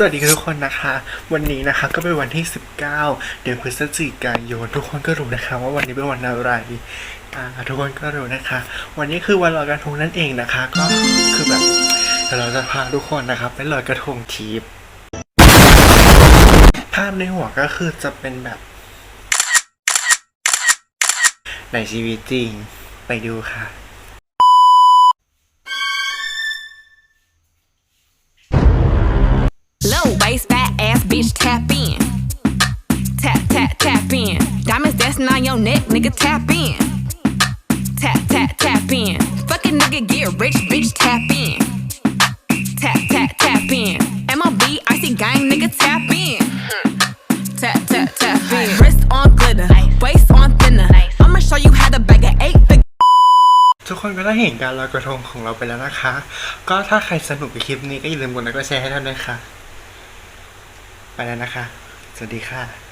สวัสดีทุกคนนะคะ วันนี้นะคะก็เป็นวันที่ 19 เดือนพฤศจิกายนทุกคนก็รู้นะคะ ว่าวันนี้เป็นวันอะไรทุกคนก็รู้นะคะ วันนี้คือวันลอยกระทงนั่นเองนะคะ ก็คือแบบเดี๋ยวเราจะพาทุกคนนะคะไปลอยกระทงทีปภาพในหัวก็คือจะเป็นแบบ ในชีวิตจริงไปดูค่ะ Low waist, fat ass bitch, tap in. Tap, tap, tap in. Diamonds dancing on your neck, nigga, tap in. Tap, tap, tap in. Fucking nigga, get rich, bitch, tap in. Tap, tap, tap in. MLB, icy gang, nigga, tap in. Tap, tap, tap in. Wrist on glitter, waist on thinner. I'ma show you how to bag an eight figure. ทุกคนก็ได้เห็นการลอยกระทงของเราไปแล้วนะคะ ก็ถ้าใครสนุกกับคลิปนี้ก็อย่าลืมกดไลค์กดแชร์ให้ด้วยนะคะ ไปแล้วนะคะ สวัสดีค่ะ